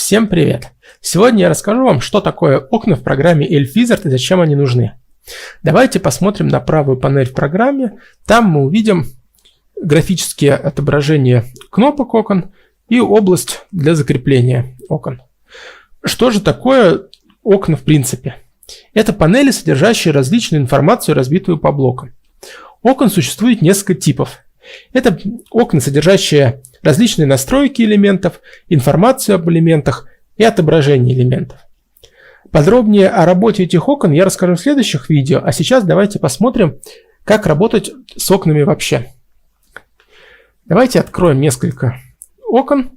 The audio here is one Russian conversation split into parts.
Всем привет! Сегодня я расскажу вам, что такое окна в программе Elf и зачем они нужны. Давайте посмотрим на правую панель в программе. Там мы увидим графические отображения кнопок окон и область для закрепления окон. Что же такое окна в принципе? Это панели, содержащие различную информацию, разбитую по блокам. Окон существует несколько типов. Это окна, содержащие различные настройки элементов, информацию об элементах и отображение элементов. Подробнее о работе этих окон я расскажу в следующих видео, а сейчас давайте посмотрим, как работать с окнами вообще. Давайте откроем несколько окон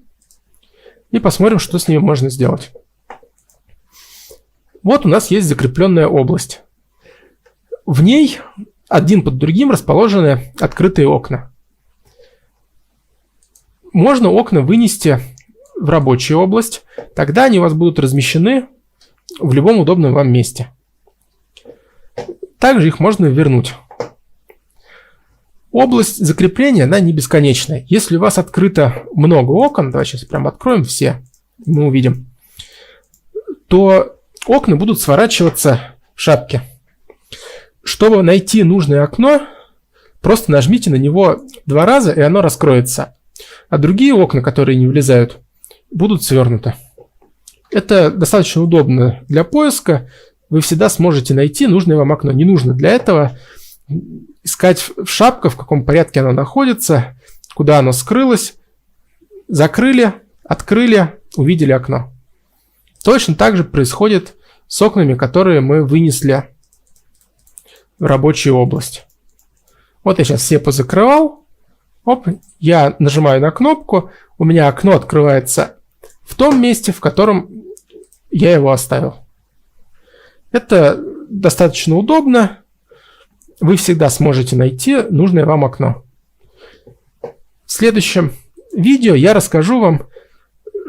и посмотрим, что с ними можно сделать. Вот у нас есть закрепленная область. В ней один под другим расположены открытые окна. Можно окна вынести в рабочую область, тогда они у вас будут размещены в любом удобном вам месте. Также их можно вернуть. Область закрепления, она не бесконечная. Если у вас открыто много окон, давайте сейчас прям откроем все, мы увидим, то окна будут сворачиваться в шапке. Чтобы найти нужное окно, просто нажмите на него два раза, и оно раскроется а другие окна, которые не влезают, будут свернуты. Это достаточно удобно для поиска. Вы всегда сможете найти нужное вам окно. Не нужно для этого искать в шапках, в каком порядке оно находится, куда оно скрылось. Закрыли, открыли, увидели окно. Точно так же происходит с окнами, которые мы вынесли в рабочую область. Вот я сейчас все позакрывал. Оп, я нажимаю на кнопку, у меня окно открывается в том месте, в котором я его оставил. Это достаточно удобно. Вы всегда сможете найти нужное вам окно. В следующем видео я расскажу вам,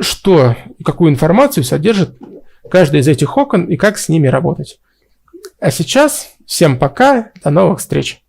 что, какую информацию содержит каждое из этих окон и как с ними работать. А сейчас всем пока, до новых встреч!